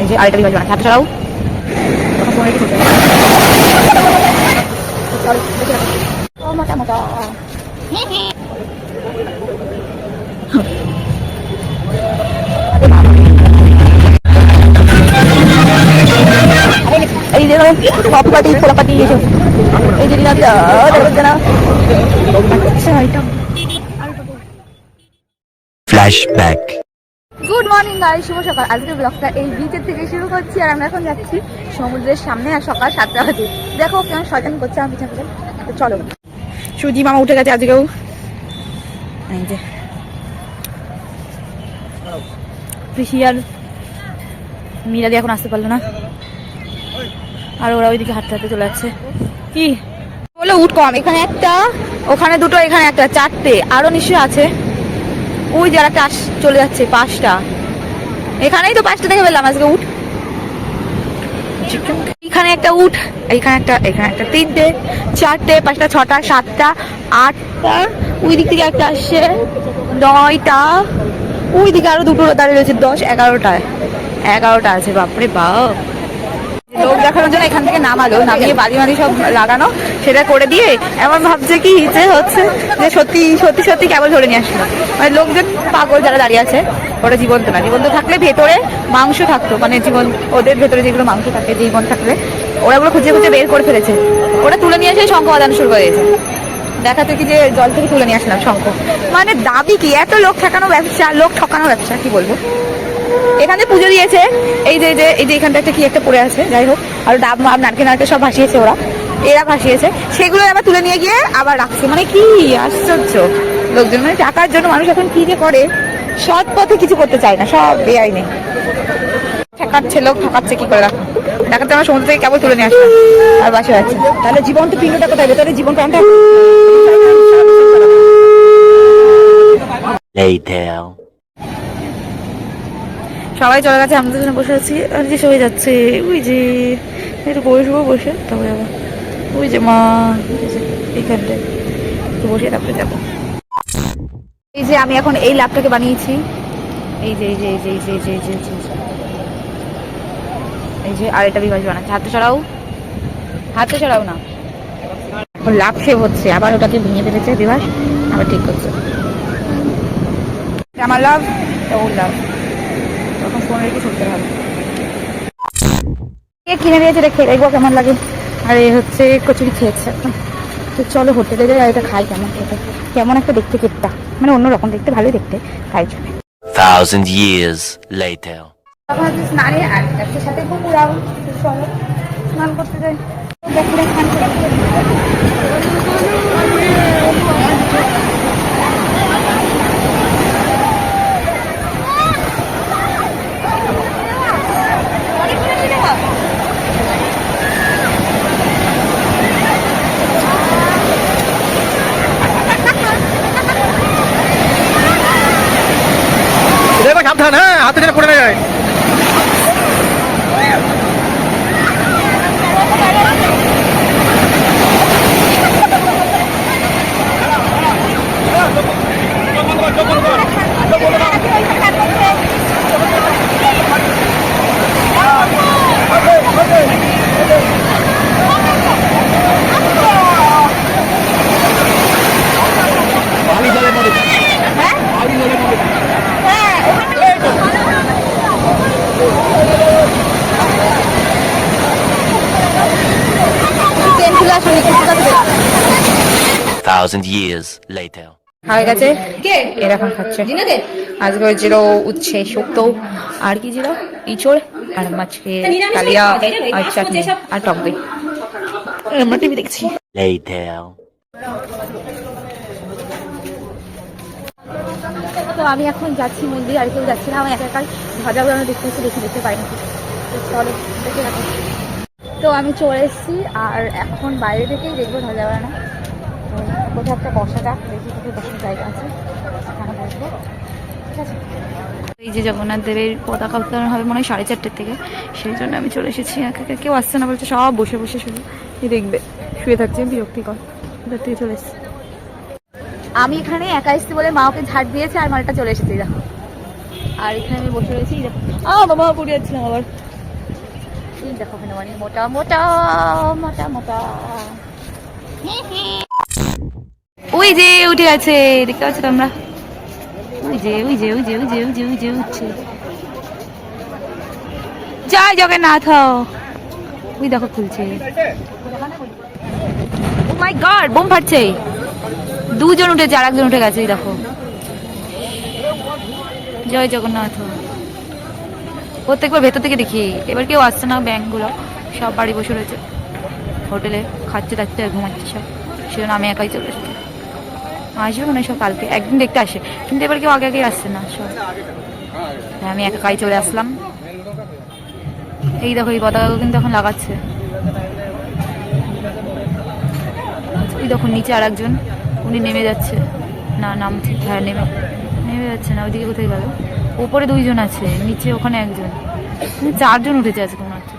এই যে আরেকটা বিভাগ বানাচ্ছে হাতে ছাড়াও তখন ফোনে কি করতে চল দেখে রাখো। ও মোটা মোটা এই যে সব পাটি খোলা পাটি এসব এই যে দিলাম দেখতে না আচ্ছা এটা Flashback. গুড মর্নিং গাই শুভ সকাল। আজকের ব্লগটা এই বিচের থেকে শুরু করছি আর আমরা এখন যাচ্ছি সমুদ্রের সামনে আর সকাল সাতটা বাজে। দেখো কেমন সজান করছে আমি পিছনে চলো। সুজি মামা উঠে গেছে আজকেও। এই যে। পিসি আর মীরা দিয়ে এখন আসতে পারল না। আর ওরা ওইদিকে হাঁটতে হাঁটতে চলে যাচ্ছে। কি? বলে, উঠ কম। এখানে একটা, ওখানে দুটো, এখানে একটা, চারটে। আরও নিশ্চয়ই আছে। ওই যারা একটা চলে যাচ্ছে, পাঁচটা। এখানেই তো পাঁচটা থেকে বললাম আজকে উঠ। এখানে একটা উঠ, এখানে একটা এখানে একটা তিনটে, চারটে, পাঁচটা, ছটা, সাতটা, আটটা ওই দিক থেকে একটা আসছে, নয়টা ওই দিকে আরও দুটো দাঁড়িয়ে রয়েছে, দশ, এগারোটায়। এগারোটা আছে, বাপরে বাপ। লোক দেখানোর জন্য এখান থেকে নামালো, নামিয়ে বাদি মাদি সব লাগানো, সেটা করে দিয়ে এমন ভাবছে কি যে হচ্ছে যে সত্যি সত্যি সত্যি কেবল ধরে নিয়ে আসলো। মানে লোকজন পাগল যারা দাঁড়িয়ে আছে, ওরা জীবন্ত না। জীবন্ত থাকলে ভেতরে মাংস থাকতো মানে জীবন, ওদের ভেতরে যেগুলো মাংস থাকে, জীবন থাকলে ওরা ওগুলো খুঁজে খুঁজে বের করে ফেলেছে। ওরা তুলে নিয়ে এসে শঙ্খ বাজানো শুরু করে দিয়েছে। দেখাতে কি যে জল থেকে তুলে নিয়ে আসলাম শঙ্খ। মানে দাবি কি? এত লোক ঠেকানো ব্যবসা, লোক ঠকানো ব্যবসা, কি বলব? এখানে পুজো দিয়েছে। এই যে যে, এই যে এখানটা একটা কি একটা পড়ে আছে, যাই হোক। আর ডাব মাব নারকে নারকেল সব ভাসিয়েছে ওরা। এরা ভাসিয়েছে। সেগুলো আবার তুলে নিয়ে গিয়ে আবার রাখছে। মানে কি আশ্চর্য। লোকজন মানে টাকার জন্য মানুষ এখন কি যে করে, সৎ পথে কিছু করতে চায় না, সব বেআইনি। ঠেকাচ্ছে লোক, ঠকাচ্ছে কি করে রাখো দেখাতে আমার সমুদ্র থেকে কেবল তুলে নিয়ে আসলাম। আর বাসে আছে তাহলে জীবন্ত পিণ্ডটা কোথায়? ভেতরে জীবন প্রাণটা. সবাই চলে গেছে আমাদের জন্য বসে আছি। আর যে সবাই যাচ্ছে ওই যে একটু বসবো বসে তবে আবার ওই যে মা এইখানটায়। একটু বসে তারপরে যাব। এই যে আমি এখন এই ল্যাপটাকে বানিয়েছি। এই যে এই যে এই যে এই যে এই যে এই যে এই যে, যে। আরেকটা বিভাজ বানাচ্ছে। হাতে ছড়াও হাতে ছড়াও না। লাভ সেভ হচ্ছে। আবার ওটাকে ভেঙে ফেলেছে বিভাস। আবার ঠিক করছে। আমার লাভ ওর লাভ। রেখে ছুটতে হবে কিনে দিয়েছে রেখে দেখব কেমন লাগে। আর এই হচ্ছে কচুরি খেয়েছে। এখন তো চলো হোটেলে যাই আর এটা খাই কেমন খেতে। কেমন একটা দেখতে কেকটা মানে অন্যরকম দেখতে ভালোই দেখতে। তাই জন্য। Thousand years later. স্নানে আর একসাথে সাথে চলো স্নান করতে যাই। দেখলে স্নান করতে 2000 years later. হয়ে গেছে? এরকম খাচ্ছে। আজকে হয়েছিল উচ্ছে শুক্তো আর কি ছিল ইঁচড় আর মাছকে কালিয়া আর চাটনি আর টক দই। হ্যাঁ, আমরা টিভি দেখছি। তো আমি এখন যাচ্ছি মন্দির আর কেউ যাচ্ছি না আমি একা একাই ভাজা গুলো দেখতে দেখে দেখতে পাইনি। চলো তো আমি চলে এসেছি আর এখন বাইরে থেকেই দেখব ভাজা বানানো কোথাও একটা বসা যাক দেখি বসার জায়গা আছে সেখানে বসবো। ঠিক আছে? এই যে জগন্নাথ দেবের পতাকা উত্তোলন হবে মনে হয় সাড়ে চারটের থেকে সেই জন্য আমি চলে এসেছি। একা একা কেউ আসছে না বলছে সব বসে বসে শুধু। কি দেখবে শুয়ে থাকছে বিরক্তিকর। ওদের থেকে চলে এসেছি আমি এখানে একা এসেছি বলে মা ওকে ঝাড় দিয়েছে আর মালটা চলে এসেছে দেখো। আর এখানে আমি বসে রয়েছি। আ বাবা পড়ে যাচ্ছিলাম আবার। দেখো হনুমানি মোটা মোটা মোটা মোটা। ওই যে উঠে গেছে, দেখতে পাচ্ছ তোমরা? ওই যে ওই যে ওই যে ওই যে ওই যে ওই যে, উঠছে। জয় জগন্নাথ। ওই দেখো খুলছে। মাই গড বোম ফাটছে। দুজন উঠেছে আর একজন উঠে গেছে, এই দেখো। জয় জগন্নাথ। প্রত্যেকবার ভেতর থেকে দেখি। এবার কেউ আসছে না ব্যাংকগুলো সব বাড়ি বসে রয়েছে। হোটেলে খাচ্ছে দাচ্ছে আর ঘুমাচ্ছে সব। সেজন্য আমি একাই চলে এসেছি। আসবে মনে সব কালকে। একদিন দেখতে আসে। কিন্তু এবার কেউ আগে আগে আসছে না সব। হ্যাঁ, আমি একাই চলে আসলাম। এই দেখো এই পতাকাগুলো কিন্তু এখন লাগাচ্ছে। ওই দেখুন নিচে আর একজন উনি নেমে যাচ্ছে। না নামছে হ্যাঁ নেমে নেমে যাচ্ছে না ওইদিকে কোথায় গেল? উপরে দুইজন আছে নিচে ওখানে একজন। মানে চারজন উঠেছে আজকে মনে হচ্ছে।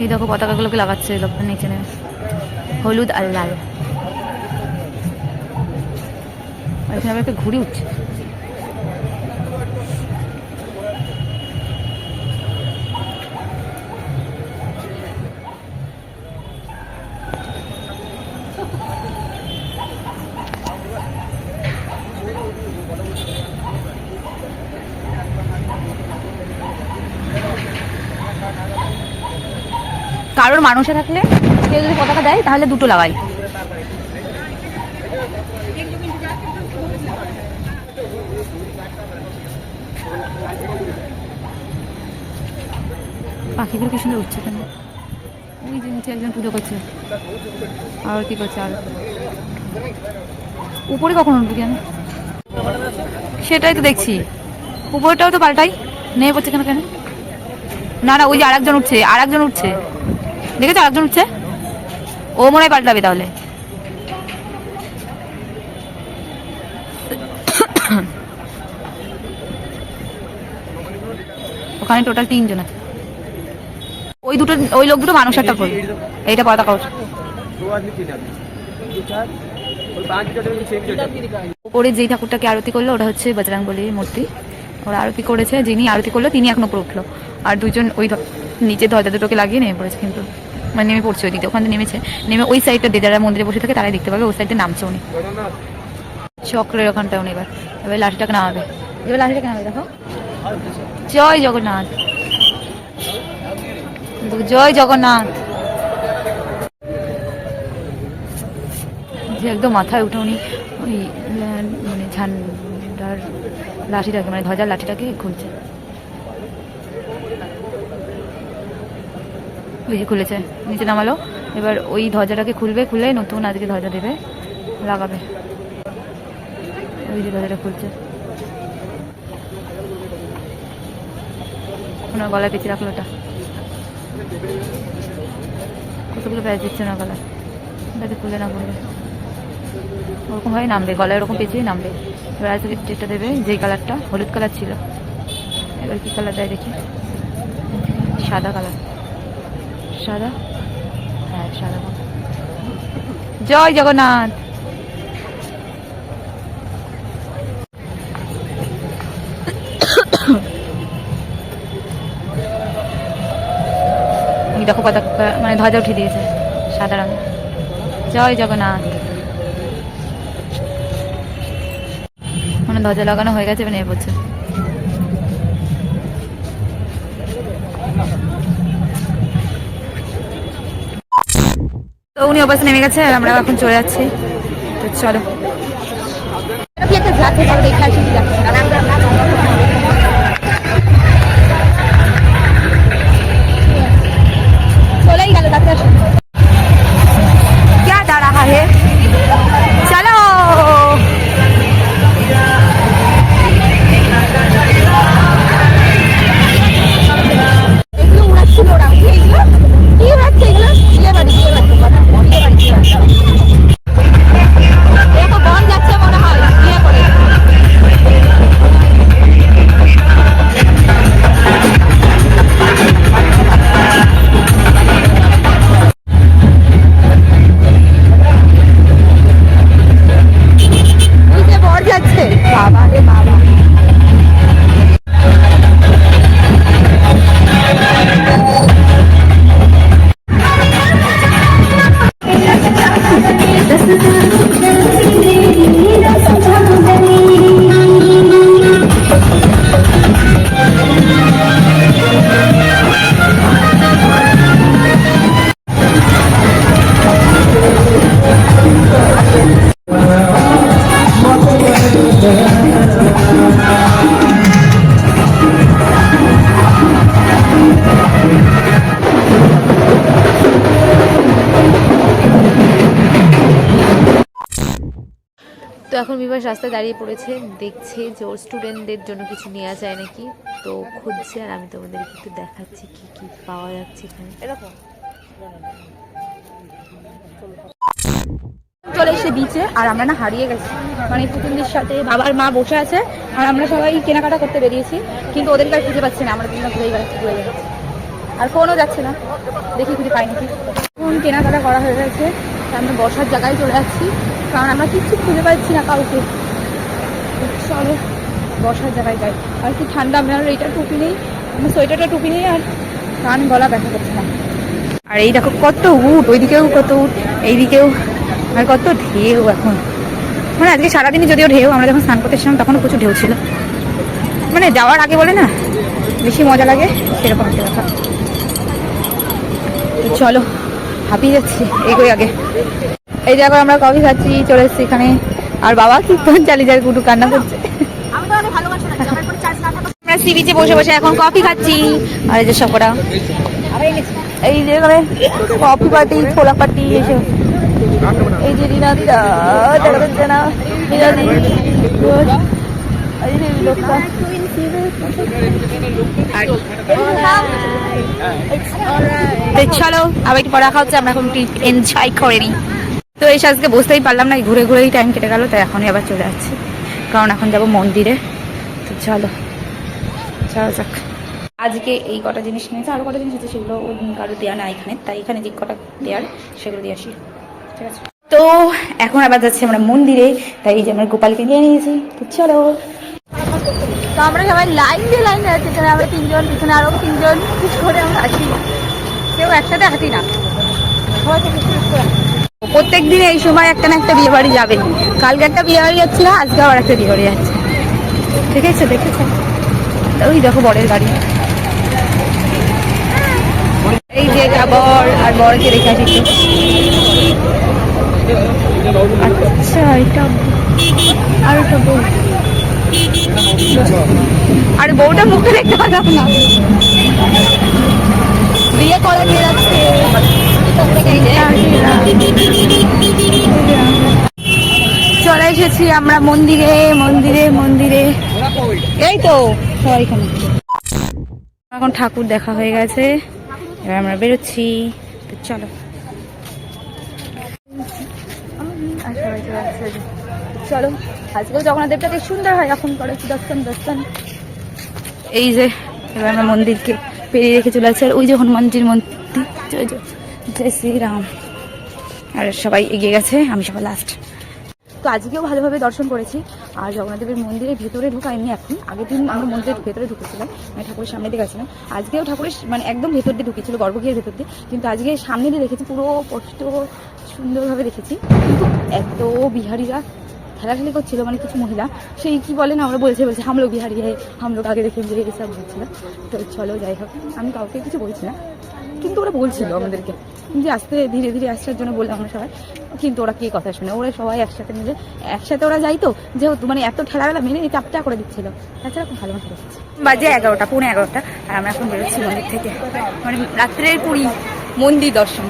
এই দেখো পতাকাগুলোকে লাগাচ্ছে লোকটা নিচে নেমে। হলুদ আর লাল। ঘুড়ি উঠছে। কারোর মানুষে থাকলে কেউ যদি পতাকা দেয় তাহলে দুটো লাগাই। পাখিগুলো কি সুন্দর উঠছে কেন? ওই যে নিচে একজন পুজো করছে। আর কি করছে আর? উপরে কখন উঠবে কেন? সেটাই তো দেখছি। উপরটাও তো পাল্টাই। নেমে পড়ছে কেন কেন? না না ওই যে আরেকজন উঠছে আরেকজন উঠছে। দেখেছ আরেকজন উঠছে? ও মনে হয় পাল্টাবে তাহলে। ওখানে টোটাল তিনজন আছে। ওই দুটো ওই লোক দুটো মানুষ একটা করবে এইটা পতাকা কাগজ উপরে যেই ঠাকুরটাকে আরতি করল ওটা হচ্ছে বজরাঙ্গলির মূর্তি। ওরা আরতি করেছে যিনি আরতি করল তিনি এখন উপরে উঠল। আর দুজন ওই নিচে দরজা দুটোকে লাগিয়ে নেমে পড়েছে কিন্তু। মানে নেমে পড়ছে ওই দিতে ওখানে নেমেছে। নেমে ওই সাইডটা দিয়ে যারা মন্দিরে বসে থাকে তারাই দেখতে পাবে ওই সাইডে নামছে উনি। চক্রের ওখানটা উনি এবার। এবার লাঠিটাকে নামাবে। এবার লাঠিটাকে নামাবে দেখো। জয় জগন্নাথ। জয় জগন্নাথ। যে একদম মাথায় উঠে উনি ওই মানে ঝান্ডার লাঠিটাকে মানে ধ্বজার লাঠিটাকে খুলছে। ওই যে খুলেছে, নিচে নামালো। এবার ওই ধ্বজাটাকে খুলবে, খুলে নতুন আজকে ধ্বজা দেবে, লাগাবে। ওই যে ধ্বজাটা খুলছে। ওনার গলায় পেঁচিয়ে রাখল ওটা। কতগুলো প্যাচ দিচ্ছে না গলায়? যাতে খুলে না পড়বে ওরকম ভাবে নামবে, গলায় ওরকম পেঁচিয়ে নামবে। এবার আজকে যেটা দেবে যেই কালারটা হলুদ কালার ছিল। এবার কি কালার দেয় দেখি? সাদা কালার সাদা? হ্যাঁ সাদা। জয় জগন্নাথ! দেখো পতাকা মানে ধ্বজা উঠিয়ে দিয়েছে সাদা রঙের জয় জগন্নাথ। মানে ধ্বজা লাগানো হয়ে গেছে নেমে পড়ছে। তো উনি অবস্থা নেমে গেছে, আর আমরা এখন চলে যাচ্ছি। তো চলো। চলেই এখন বিভাস রাস্তায় দাঁড়িয়ে পড়েছে দেখছে যে ওর স্টুডেন্টদের জন্য কিছু নেওয়া যায় নাকি। তো খুঁজছে আর আমি তোমাদেরকে একটু দেখাচ্ছি কি কি পাওয়া যাচ্ছে এখানে। চলে এসে বিচে আর আমরা না হারিয়ে গেছি। মানে পুতুলদের সাথে বাবার মা বসে আছে আর আমরা সবাই কেনাকাটা করতে বেরিয়েছি কিন্তু ওদেরকে আর খুঁজে পাচ্ছি না আমরা দুজন ঘুরে গেছি ঘুরে যাচ্ছি আর ফোনও যাচ্ছে না। দেখি খুঁজে পাই নাকি। ফোন কেনাকাটা করা হয়ে গেছে। আমরা বসার জায়গায় চলে যাচ্ছি। কারণ আমরা কিচ্ছু খুঁজে পাচ্ছি না কাউকে। চলো, বসার জায়গায় যাই। আর কি ঠান্ডা, আমার এইটা টুপি নেই। আমার সোয়েটারটা টুপি নেই আর কান গলা ব্যথা করছে না। আর এই দেখো কত উট, ওইদিকেও কত উট, এইদিকেও, আর কত ঢেউ এখন। মানে আজকে সারাদিনই যদিও ঢেউ, আমরা যখন স্নান করতে এসেছিলাম তখনও প্রচুর ঢেউ ছিল। মানে যাওয়ার আগে বলে না, বেশি মজা লাগে সেরকম একটা ব্যাপার। চলো হাঁপিয়ে যাচ্ছি, এগোই আগে। এই যে এখন আমরা কফি খাচ্ছি, চলে এসেছি এখানে। আর বাবা কীর্তন চালিয়ে যায় কুটু কান্না করছে? আমরা সি বিচে বসে বসে এখন কফি খাচ্ছি। আর এই যে সবকটা। এই যে এখানে কফি পার্টি, ছোলা পার্টি এসব এই যে রিনাদিরা দেখা যাচ্ছে না রিনাদি রোজ চলো, আবার একটু পরে রাখা হচ্ছে, আমরা এখন ট্রিপ এনজয় করে নিই। তো এই আজকে বসতেই পারলাম না ঘুরে ঘুরেই টাইম কেটে গেল, তাই এখনই আবার চলে যাচ্ছি। কারণ এখন যাব মন্দিরে। তো চলো চলো যাক। আজকে এই কটা জিনিস নিয়েছে আরও কটা জিনিস আছে, সেগুলো কারও দেওয়া না এখানে, তাই এখানে যে কটা দেওয়ার সেগুলো দিয়ে আসি। ঠিক আছে? তো এখন আবার যাচ্ছি আমরা মন্দিরে, তাই এই যে আমরা গোপালকে নিয়ে নিয়েছি। তো চলো। তো আমরা সবাই লাইন দিয়ে লাইন দিয়ে আছি এখানে আমরা তিনজন, পিছনে আরও তিনজন করে আমরা আসি। কেউ একসাথে হাঁটি না। প্রত্যেক দিন এই সময় একটা না একটা বিয়ে বাড়ি যাবে। কালকে একটা বিয়ে বাড়ি যাচ্ছিল আজকে আবার একটা বিয়ে বাড়ি যাচ্ছে। আছে দেখেছ? ওই দেখো বরের গাড়ি এই যে বর, আর বরকে রেখে আসি আচ্ছা এটা আর একটা বউ। আর বউটা মুখে দেখতে পারলাম না। বিয়ে করে নিয়ে যাচ্ছে চলে এসেছি আমরা মন্দিরে মন্দিরে মন্দিরে। এই তো। সবাই এখন। ঠাকুর দেখা হয়ে গেছে। এবার আমরা বেরোচ্ছি। চলো আর সবাই চলে। চলো, আজকেও জগন্নাথ দেবটাকে সুন্দর হয়, এখন করে দর্শন দর্শন। এই যে, এবার আমরা মন্দিরকে পেরিয়ে রেখে চলে আসছে, আর ওই যে হনুমানজির মন্দির। জয় শ্রীরাম। আর সবাই এগিয়ে গেছে, আমি সবাই লাস্ট তো আজকেও ভালোভাবে দর্শন করেছি, আর জগন্নাথদেবের মন্দিরের ভেতরে ঢুকাইনি এখন। আগের দিন আমরা মন্দিরের ভেতরে ঢুকেছিলাম মানে ঠাকুরের সামনে দিয়ে গেছিলাম। আজকেও ঠাকুরের মানে একদম ভেতর দিয়ে ঢুকেছিল, গর্ভগৃহের ভেতর দিয়ে। কিন্তু আজকে সামনে দিয়ে দেখেছি, পুরো স্পষ্ট সুন্দরভাবে দেখেছি। এত বিহারিরা খেলাখেলি করছিল মানে কিছু মহিলা সেই কি বলেন আমরা বলছে বলছে হাম লোক বিহারি হ্যাঁ হাম লোক আগে দেখে যে এসব বলছিল তো চলো যাই হোক আমি কাউকে কিছু বলছি না। কিন্তু ওরা বলছিল আমাদেরকে যে আস্তে ধীরে ধীরে আসার জন্য বললাম আমরা সবাই। কিন্তু ওরা কি কথা শুনে ওরা সবাই একসাথে মিলে একসাথে ওরা যাইতো যেহেতু মানে এত ঠেলাবেলা মেনে চাপটা করে দিচ্ছিল। তাছাড়া খুব ভালো মতো বাজে এগারোটা পৌনে এগারোটা আর আমরা এখন বেরোচ্ছি মন্দির থেকে। মানে রাত্রের পুরী মন্দির দর্শন।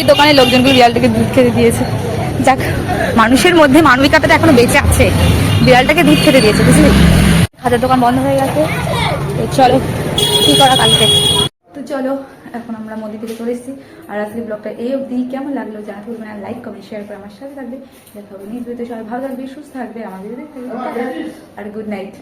এই দোকানে লোকজনগুলো বিড়ালটাকে দুধ খেতে দিয়েছে। যাক, মানুষের মধ্যে মানবিকতাটা এখনও বেঁচে আছে। বিড়ালটাকে দুধ খেতে দিয়েছে, বুঝলি? খাদের দোকান বন্ধ হয়ে গেছে। তো চলো, কি করা কালকে? তো চলো, এখন আমরা মন্দির থেকে চলে এসেছি। আর আজকে ব্লগটা এই অবধি। কেমন লাগল জানাতে ভুলবেন আর লাইক কমেন্ট শেয়ার করে আমার সাথে থাকবে। দেখা হবে নিজ সবাই ভালো থাকবে, সুস্থ থাকবে। থাকবে। আর গুড নাইট